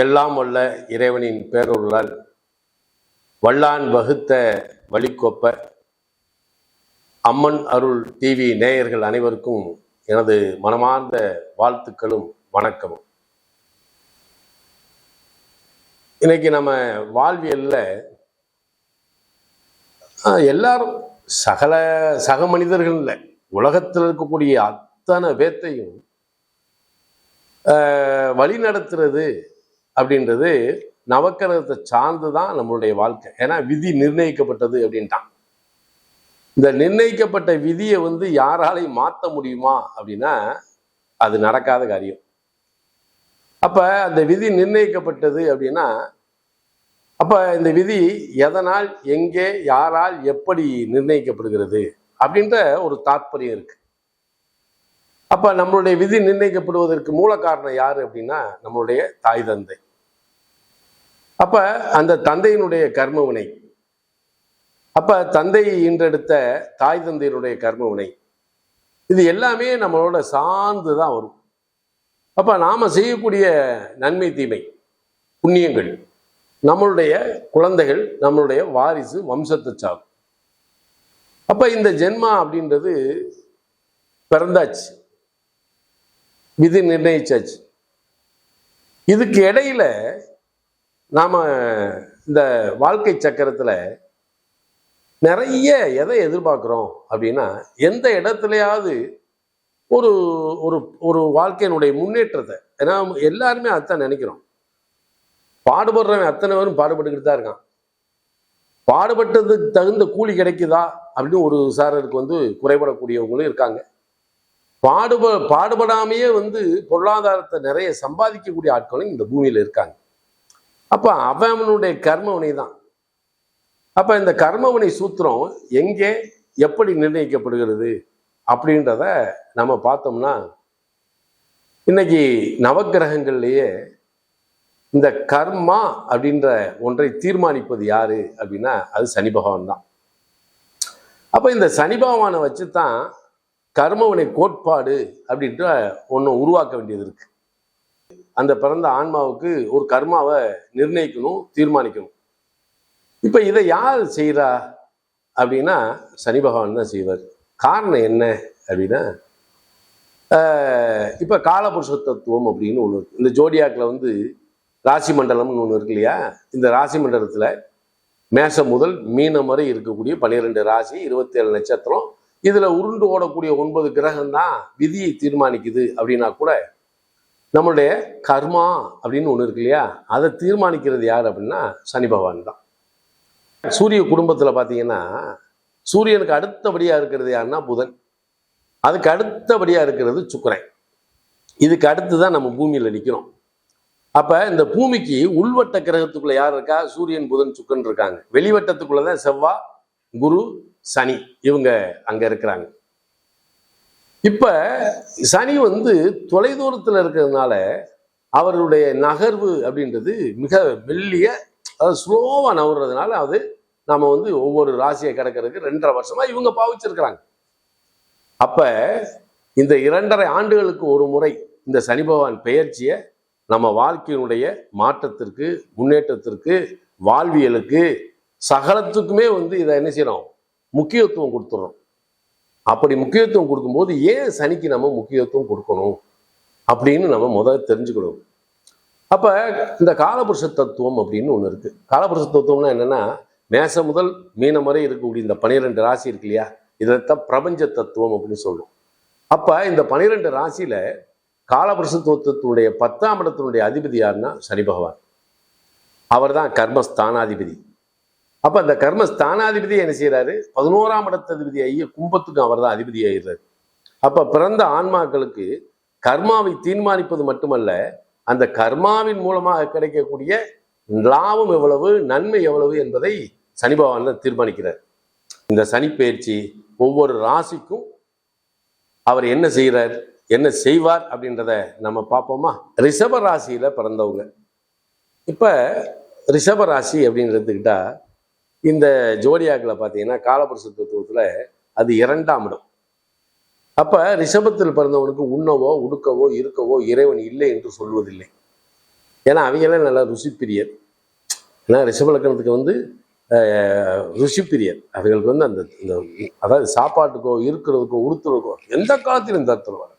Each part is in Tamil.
எல்லாம் வல்ல இறைவனின் பேரொருளால் வல்லான் வகுத்த வழிக்கொப்ப அம்மன் அருள் டிவி நேயர்கள் அனைவருக்கும் எனது மனமார்ந்த வாழ்த்துக்களும் வணக்கமும். இன்னைக்கு நம்ம வாழ்வியல்ல ஆஹ், எல்லாரும் சகல சக மனிதர்கள் இல்லை உலகத்தில் இருக்கக்கூடிய அத்தனை பேத்தையும் ஆஹ், வழி நடத்துறது அப்படின்றது நவக்கிரகத்தை சார்ந்து தான் நம்மளுடைய வாழ்க்கை. ஏன்னா விதி நிர்ணயிக்கப்பட்டது அப்படின்ட்டான். இந்த நிர்ணயிக்கப்பட்ட விதியை வந்து யாராலையும் மாற்ற முடியுமா அப்படின்னா அது நடக்காத காரியம். அப்ப அந்த விதி நிர்ணயிக்கப்பட்டது அப்படின்னா அப்ப இந்த விதி எதனால் எங்கே யாரால் எப்படி நிர்ணயிக்கப்படுகிறது அப்படின்ற ஒரு தாற்பயம் இருக்கு. அப்ப நம்மளுடைய விதி நிர்ணயிக்கப்படுவதற்கு மூல காரணம் யாரு அப்படின்னா நம்மளுடைய தாய் தந்தை. அப்ப அந்த தந்தையினுடைய கர்மவினை அப்ப தந்தை இன்றெடுத்த தாய் தந்தையினுடைய கர்மவினை இது எல்லாமே நம்மளோட சார்ந்து தான் வரும். அப்ப நாம செய்யக்கூடிய நன்மை தீமை புண்ணியங்கள் நம்மளுடைய குழந்தைகள் நம்மளுடைய வாரிசு வம்சத்தை சாகும் அப்ப இந்த ஜென்மா அப்படின்றது பிறந்தாச்சு. விதி நிர்ணயிச்சாச்சு. இதுக்கு இடையில நாம் இந்த வாழ்க்கை சக்கரத்தில் நிறைய எதை எதிர்பார்க்குறோம் அப்படின்னா எந்த இடத்துலையாவது ஒரு ஒரு ஒரு வாழ்க்கையினுடைய முன்னேற்றத்தை ஏன்னா எல்லாருமே அதான் நினைக்கிறோம். பாடுபடுறவன் அத்தனை பேரும் பாடுபட்டுக்கிட்டு தான் இருக்கான். பாடுபட்டதுக்கு தகுந்த கூலி கிடைக்குதா அப்படின்னு ஒரு சாரருக்கு வந்து குறைபடக்கூடியவங்களும் இருக்காங்க. பாடுப பாடுபடாமையே வந்து பொருளாதாரத்தை நிறைய சம்பாதிக்கக்கூடிய ஆட்களும் இந்த பூமியில் இருக்காங்க. அப்போ அவனுடைய கர்மவினை தான் அப்போ இந்த கர்மவனை சூத்திரம் எங்கே எப்படி நிர்ணயிக்கப்படுகிறது அப்படின்றத நம்ம பார்த்தோம்னா இன்னைக்கு நவகிரகங்கள்லேயே இந்த கர்மா அப்படின்ற ஒன்றை தீர்மானிப்பது யாரு அப்படின்னா அது சனி பகவான் தான். அப்போ இந்த சனி பகவானை வச்சு தான் கர்மவினை கோட்பாடு அப்படின்ற ஒன்று உருவாக்க வேண்டியது இருக்கு. அந்த பிறந்த ஆன்மாவுக்கு ஒரு கர்மாவை நிர்ணயிக்கணும் தீர்மானிக்கணும். இப்போ இதை யார் செய்கிறா அப்படின்னா சனி பகவான் தான் செய்வார். காரணம் என்ன அப்படின்னா இப்போ காலபுருஷ தத்துவம் அப்படின்னு ஒன்று இருக்கு. இந்த ஜோடியாக்கில் வந்து ராசி மண்டலம்னு ஒன்று இருக்கு இல்லையா? இந்த ராசி மண்டலத்தில் மேசம் முதல் மீனம் வரை இருக்கக்கூடிய பன்னிரெண்டு ராசி இருபத்தேழு நட்சத்திரம். இதில் உருண்டு ஓடக்கூடிய ஒன்பது கிரகம் தான் விதியை தீர்மானிக்குது அப்படின்னா கூட நம்மளுடைய கர்மா அப்படின்னு ஒன்று இருக்கு இல்லையா? அதை தீர்மானிக்கிறது யார் அப்படின்னா சனி பகவான் தான். சூரிய குடும்பத்தில் பார்த்தீங்கன்னா சூரியனுக்கு அடுத்தபடியாக இருக்கிறது யாருன்னா புதன். அதுக்கு அடுத்தபடியாக இருக்கிறது சுக்கரன். இதுக்கு அடுத்து தான் நம்ம பூமியில் நிற்கிறோம் அப்போ இந்த பூமிக்கு உள்வட்ட கிரகத்துக்குள்ளே யார் இருக்கா? சூரியன் புதன் சுக்கன் இருக்காங்க. வெளிவட்டத்துக்குள்ளே தான் செவ்வாய் குரு சனி இவங்க அங்கே இருக்கிறாங்க. இப்போ சனி வந்து தொலைதூரத்தில் இருக்கிறதுனால அவருடைய நகர்வு அப்படின்றது மிக மெல்லிய அதாவது ஸ்லோவாக நகர்றதுனால அது நம்ம வந்து ஒவ்வொரு ராசியை கிடக்கிறதுக்கு ரெண்டரை வருஷமாக இவங்க பாவிச்சிருக்கிறாங்க. அப்போ இந்த இரண்டரை ஆண்டுகளுக்கு ஒரு முறை இந்த சனி பகவான் பெயர்ச்சியை நம்ம வாழ்க்கையினுடைய மாற்றத்திற்கு முன்னேற்றத்திற்கு வாழ்வியலுக்கு சகலத்துக்குமே வந்து இதை என்ன செய்கிறோம் முக்கியத்துவம் கொடுத்துட்றோம் அப்படி முக்கியத்துவம் கொடுக்கும்போது ஏன் சனிக்கு நம்ம முக்கியத்துவம் கொடுக்கணும் அப்படின்னு நம்ம முதல்ல தெரிஞ்சுக்கணும். அப்போ இந்த காலபுருஷ தத்துவம் அப்படின்னு ஒன்று இருக்குது காலபுருஷ தத்துவம்னா என்னன்னா மேசம் முதல் மீனம் வரை இருக்கக்கூடிய இந்த பனிரெண்டு ராசி இருக்கு இல்லையா? இதைத்தான் பிரபஞ்ச தத்துவம் அப்படின்னு சொல்லுவோம் அப்போ இந்த பனிரெண்டு ராசியில் காலபுருஷ தத்துவத்தினுடைய பத்தாம் இடத்தினுடைய அதிபதி யாருன்னா? சனி பகவான். அவர் தான் கர்மஸ்தானாதிபதி. அப்ப அந்த ஸ்தானாதிபதி என்ன செய்யறாரு பதினோராம் இடத்ததிபதி ஐய கும்பத்துக்கும் அவர் தான் அதிபதி ஆயிடுறாரு. அப்ப பிறந்த ஆன்மாக்களுக்கு கர்மாவை தீர்மானிப்பது மட்டுமல்ல அந்த கர்மாவின் மூலமாக கிடைக்கக்கூடிய லாபம் எவ்வளவு நன்மை எவ்வளவு என்பதை சனி பகவான் தீர்மானிக்கிறார். இந்த சனி பயிற்சி ஒவ்வொரு ராசிக்கும் அவர் என்ன செய்கிறார் என்ன செய்வார் அப்படின்றத நம்ம பார்ப்போமா? ரிஷப ராசியில் பிறந்தவங்க. இப்போ ரிஷப ராசி அப்படின்னு எடுத்துக்கிட்டா இந்த ஜோடியாக்கில் பார்த்தீங்கன்னா காலபுருஷ தத்துவத்துல அது இரண்டாம் இடம். அப்போ ரிஷபத்தில் பிறந்தவனுக்கு உண்ணவோ உடுக்கவோ இருக்கவோ இறைவன் இல்லை என்று சொல்வதில்லை. ஏன்னா அவங்களாம் நல்லா ருசிப்பிரியர். ஏன்னா ரிஷபலக்கணத்துக்கு வந்து ருஷிப்பிரியர் அவர்களுக்கு வந்து அந்த இந்த அதாவது சாப்பாட்டுக்கோ இருக்கிறதுக்கோ உடுத்துறதுக்கோ எந்த காலத்திலும் தத்துருவாங்க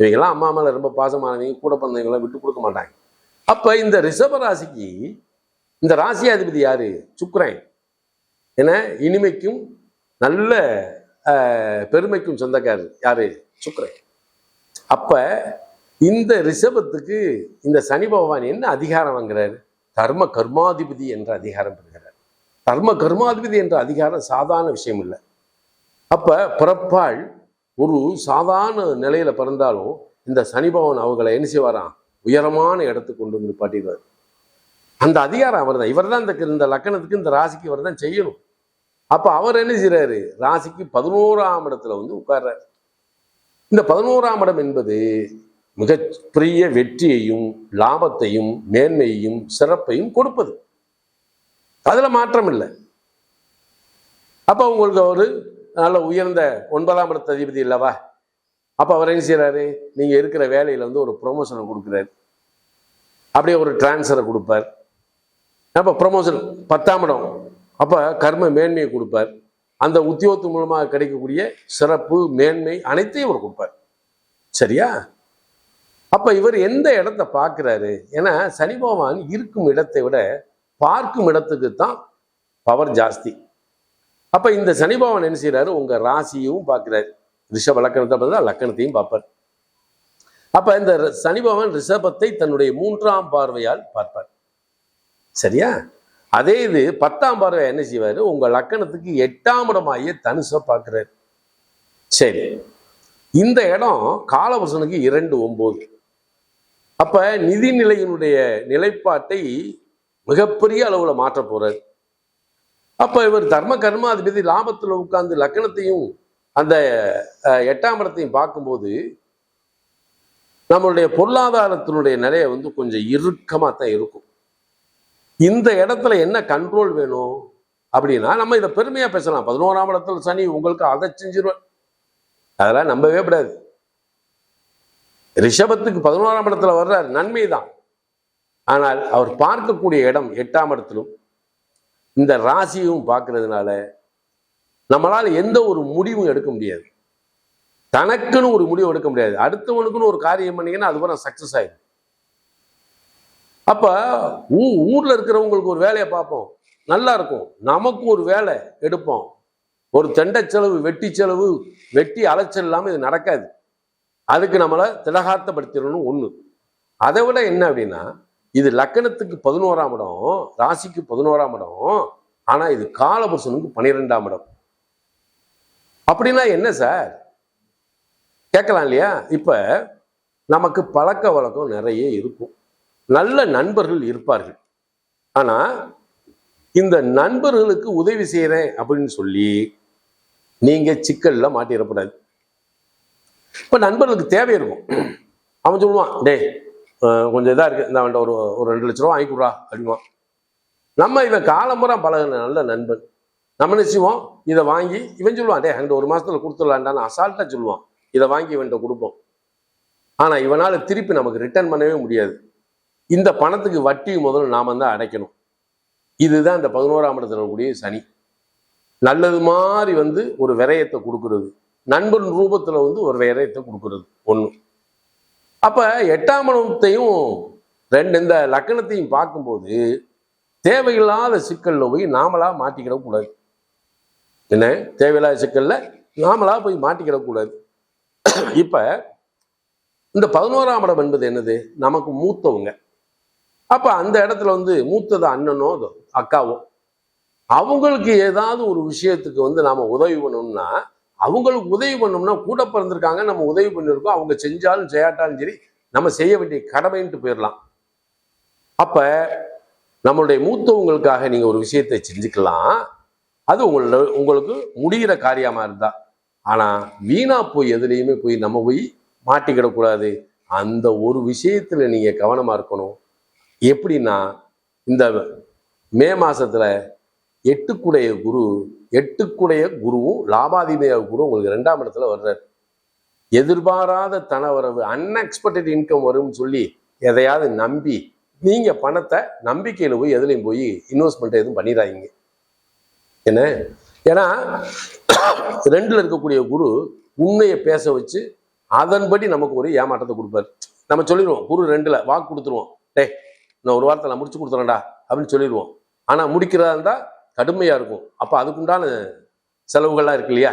இவங்கெல்லாம் அம்மா மேலே ரொம்ப பாசமானவங்க கூட பிறந்தவங்களாம் விட்டு கொடுக்க மாட்டாங்க. அப்போ இந்த ரிஷப ராசிக்கு இந்த ராசியாதிபதி யாரு? சுக்ரைன் என இனிமைக்கும் நல்ல பெருமைக்கும் சொந்தக்காரர் யாரு? சுக்கிரன். அப்ப இந்த ரிஷபத்துக்கு இந்த சனி பகவான் என்ன அதிகாரம் வாங்குறாரு? தர்ம கர்மாதிபதி என்ற அதிகாரம் பெறுகிறார். தர்ம கர்மாதிபதி என்ற அதிகாரம் சாதாரண விஷயம் இல்லை. அப்ப பிறப்பால் ஒரு சாதாரண நிலையில பிறந்தாலும் இந்த சனி பகவான் அவங்களை என்ன செய்வாராம்? உயரமான இடத்துக்கு கொண்டு வந்து நிப்பாட்டிடுவார். அந்த அதிகாரம் அவர் தான் இவர் தான் இந்த இந்த லக்கணத்துக்கு இந்த ராசிக்கு இவர் தான் செய்யணும். அப்போ அவர் என்ன செய்கிறாரு ராசிக்கு பதினோராம் இடத்துல வந்து உட்கார்றாரு. இந்த பதினோராம் இடம் என்பது மிகப்பெரிய வெற்றியையும் லாபத்தையும் மேன்மையையும் சிறப்பையும் கொடுப்பது. அதில் மாற்றம் இல்லை. அப்போ உங்களுக்கு ஒரு நல்ல உயர்ந்த ஒன்பதாம் இடத்த அதிபதி இல்லவா அப்போ அவர் என்ன செய்கிறாரு நீங்கள் இருக்கிற வேலையில் வந்து ஒரு ப்ரொமோஷனை கொடுக்குறாரு. அப்படியே ஒரு டிரான்ஸ்ஃபரை கொடுப்பார். அப்போ ப்ரொமோஷன் பத்தாம் இடம் அப்போ கர்ம மேன்மையை கொடுப்பார். அந்த உத்தியோகத்து மூலமாக கிடைக்கக்கூடிய சிறப்பு மேன்மை அனைத்தையும் இவர் கொடுப்பார். சரியா? அப்போ இவர் எந்த இடத்த பார்க்குறாரு? ஏன்னா சனி பகவான் இருக்கும் இடத்தை விட பார்க்கும் இடத்துக்கு தான் பவர் ஜாஸ்தி. அப்போ இந்த சனி பகவான் என்ன செய்கிறாரு உங்கள் ராசியும் பார்க்குறாரு. ரிஷப லக்கணத்தை பார்த்தா லக்கணத்தையும் பார்ப்பார். அப்போ இந்த சனி பகவான் ரிஷபத்தை தன்னுடைய மூன்றாம் பார்வையால் பார்ப்பார். சரியா? அதே இது பத்தாம் பார்வை என்ன செய்வார்? உங்கள் லக்கணத்துக்கு எட்டாம் இடமாகிய தனுசை பார்க்குறாரு. சரி. இந்த இடம் காலபுருஷனுக்கு இரண்டு ஒம்போது. அப்போ நிதி நிதிநிலையினுடைய நிலைப்பாட்டை மிகப்பெரிய அளவில் மாற்ற போகிறார் அப்போ இவர் தர்ம கர்மாதிபதி லாபத்தில் உட்கார்ந்து லக்கணத்தையும் அந்த எட்டாம் இடத்தையும் பார்க்கும்போது நம்மளுடைய பொருளாதாரத்தினுடைய நிலையை வந்து கொஞ்சம் இறுக்கமாக தான் இருக்கும். இந்த இடத்துல என்ன கண்ட்ரோல் வேணும் அப்படின்னா நம்ம இதை பெருமையா பேசலாம். பதினோராம் இடத்துல சனி உங்களுக்கு அதை செஞ்சிருவேன் அதெல்லாம் நம்பவே கூடாது. ரிஷபத்துக்கு பதினோராம் இடத்துல வர்றார். நன்மை தான். ஆனால் அவர் பார்க்கக்கூடிய இடம் எட்டாம் இடத்திலும் இந்த ராசியும் பார்க்கறதுனால நம்மளால் எந்த ஒரு முடிவும் எடுக்க முடியாது. தனக்குன்னு ஒரு முடிவு எடுக்க முடியாது. அடுத்தவனுக்குன்னு ஒரு காரியம் பண்ணீங்கன்னா அது வர சக்சஸ் ஆயிடும் அப்போ ஊ- ஊரில் இருக்கிறவங்களுக்கு ஒரு வேலையை பார்ப்போம். நல்லா இருக்கும். நமக்கு ஒரு வேலை எடுப்போம். ஒரு தெண்டை செலவு வெட்டி செலவு வெட்டி அலைச்சல் இல்லாமல் இது நடக்காது. அதுக்கு நம்மளை திலகார்த்தப்படுத்திடணும்னு ஒன்று அதை விட என்ன அப்படின்னா இது லக்கணத்துக்கு பதினோராம் இடம் ராசிக்கு பதினோராம் இடம் ஆனால் இது காலபுருஷனுக்கு பன்னிரெண்டாம் இடம். அப்படின்னா என்ன சார்? கேட்கலாம் இல்லையா? இப்போ நமக்கு பழக்க வழக்கம் நிறைய இருக்கும். நல்ல நண்பர்கள் இருப்பார்கள். ஆனால் இந்த நண்பர்களுக்கு உதவி செய்கிறேன் அப்படின்னு சொல்லி நீங்கள் சிக்கலில் மாட்டிடக்கூடாது. இப்போ நண்பர்களுக்கு தேவை இருக்கும். அவன் சொல்லுவான் டே கொஞ்சம் இதாக இருக்குது இந்த அவன்கிட்ட ஒரு ஒரு ரெண்டு லட்ச ரூபா வாங்கி அப்படிவான் நம்ம இவன் காலம்புறம் பழகின நல்ல நண்பன். நம்ம என்ன இதை வாங்கி இவன் சொல்லுவான் டே அங்கிட்ட ஒரு மாதத்தில் கொடுத்துடலான்டான்னு அசால்ட்டாக சொல்லுவான். இதை வாங்கி இவன்கிட்ட கொடுப்போம். ஆனால் இவனால் திருப்பி நமக்கு ரிட்டர்ன் பண்ணவே முடியாது. இந்த பணத்துக்கு வட்டி முதல்ல நாம தான் அடைக்கணும். இதுதான் இந்த பதினோராம் இடத்துல இருக்கக்கூடிய சனி. நல்லது மாதிரி வந்து ஒரு விரயத்தை கொடுக்கறது. நண்பன் ரூபத்தில் வந்து ஒரு விரயத்தை கொடுக்கறது ஒன்று அப்போ எட்டாம் இடத்தையும் ரெண்டு இந்த லக்கணத்தையும் பார்க்கும்போது தேவையில்லாத சிக்கலில் போய் நாமளாக மாட்டிக்கிடக்கூடாது என்ன? தேவையில்லாத சிக்கலில் நாமளாக போய் மாட்டிக்கிடக்கூடாது இப்போ இந்த பதினோராம் இடம் என்பது என்னது? நமக்கு மூத்தவங்க. அப்ப அந்த இடத்துல வந்து மூத்தது அண்ணனோ அதோ அக்காவோ? அவங்களுக்கு ஏதாவது ஒரு விஷயத்துக்கு வந்து நாம உதவி பண்ணணும்னா அவங்களுக்கு உதவி பண்ணோம்னா கூட பிறந்திருக்காங்க நம்ம உதவி பண்ணியிருக்கோம் அவங்க செஞ்சாலும் செய்யாட்டாலும் சரி நம்ம செய்ய வேண்டிய கடமைன்ட்டு போயிடலாம் அப்ப நம்மளுடைய மூத்தவங்களுக்காக நீங்க ஒரு விஷயத்தை செஞ்சுக்கலாம். அது உங்களோட உங்களுக்கு முடிகிற காரியமா இருந்தா. ஆனா வீணா போய் எதுலேயுமே போய் நம்ம போய் மாட்டிக்கிடக்கூடாது. அந்த ஒரு விஷயத்துல நீங்க கவனமா இருக்கணும். எப்படின்னா இந்த மே மாதத்தில் எட்டுக்குடைய குரு எட்டுக்குடைய குருவும் லாபாதிபதிய குரு உங்களுக்கு ரெண்டாம் இடத்துல வர்றார். எதிர்பாராத தனவரவு அன்எக்ஸ்பெக்டட் இன்கம் வரும்னு சொல்லி எதையாவது நம்பி நீங்கள் பணத்தை நம்பிக்கையில் போய் எதுலையும் போய் இன்வெஸ்ட்மெண்ட் எதுவும் பண்ணிடாதீங்க. என்ன? ஏன்னா ரெண்டில் இருக்கக்கூடிய குரு உண்மையை பேச வச்சு அதன்படி நமக்கு ஒரு ஏமாற்றத்தை கொடுப்பாரு. நம்ம சொல்லிடுவோம் குரு ரெண்டில் வாக்கு கொடுத்துருவோம். டே நான் ஒரு வாரத்தில் நான் முடிச்சு கொடுத்துறேன்டா அப்படின்னு சொல்லிடுவோம். ஆனால் முடிக்கிறதா இருந்தால் கடுமையாக இருக்கும். அப்போ அதுக்குண்டான செலவுகள்லாம் இருக்கு இல்லையா?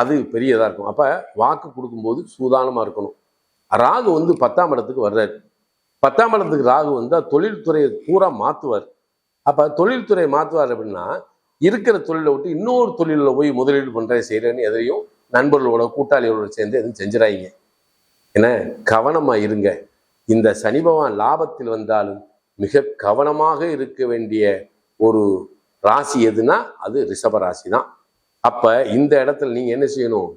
அது பெரியதாக இருக்கும். அப்போ வாக்கு கொடுக்கும்போது சூதானமாக இருக்கணும். ராகு வந்து பத்தாம் இடத்துக்கு வர்றாரு. பத்தாம் இடத்துக்கு ராகு வந்து தொழில்துறையை பூரா மாற்றுவார் அப்போ தொழில்துறையை மாற்றுவார் அப்படின்னா இருக்கிற தொழிலை விட்டு இன்னொரு தொழிலில் போய் முதலீடு பண்ணுறேன் செய்கிறேன்னு எதையும் நண்பர்களோட கூட்டாளிகளோட சேர்ந்து எதுவும் செஞ்சிடாதீங்க. ஏன்னா கவனமாக இருங்க. இந்த சனி பகவான் லாபத்தில் வந்தாலும் மிக கவனமாக இருக்க வேண்டிய ஒரு ராசி எதுனா அது ரிஷப ராசி தான் அப்போ இந்த இடத்துல நீங்கள் என்ன செய்யணும்?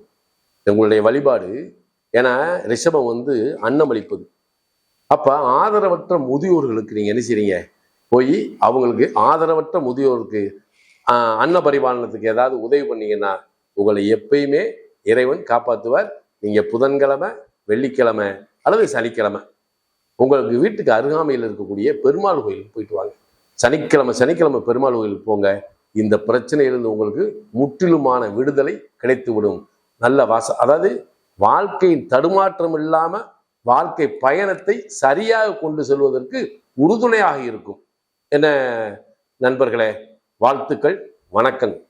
உங்களுடைய வழிபாடு. ஏன்னா ரிஷபம் வந்து அன்னமளிப்பது அப்போ ஆதரவற்ற முதியோர்களுக்கு நீங்கள் என்ன செய்றீங்க? போய் அவங்களுக்கு ஆதரவற்ற முதியோருக்கு அன்ன பரிபாலனத்துக்கு ஏதாவது உதவி பண்ணீங்கன்னா உங்களை எப்பயுமே இறைவன் காப்பாற்றுவார் நீங்கள் புதன்கிழமை வெள்ளிக்கிழமை அல்லது சனிக்கிழமை. உங்களுக்கு வீட்டுக்கு அருகாமையில் இருக்கக்கூடிய பெருமாள் கோயிலுக்கு போயிட்டு வாங்க. சனிக்கிழமை சனிக்கிழமை பெருமாள் கோயிலுக்கு போங்க. இந்த பிரச்சனையிலிருந்து உங்களுக்கு முற்றிலுமான விடுதலை கிடைத்து விடும் நல்ல வாச அதாவது வாழ்க்கையின் தடுமாற்றம் இல்லாமல் வாழ்க்கை பயணத்தை சரியாக கொண்டு செல்வதற்கு உறுதுணையாக இருக்கும். என்ன நண்பர்களே வாழ்த்துக்கள் வணக்கங்கள்.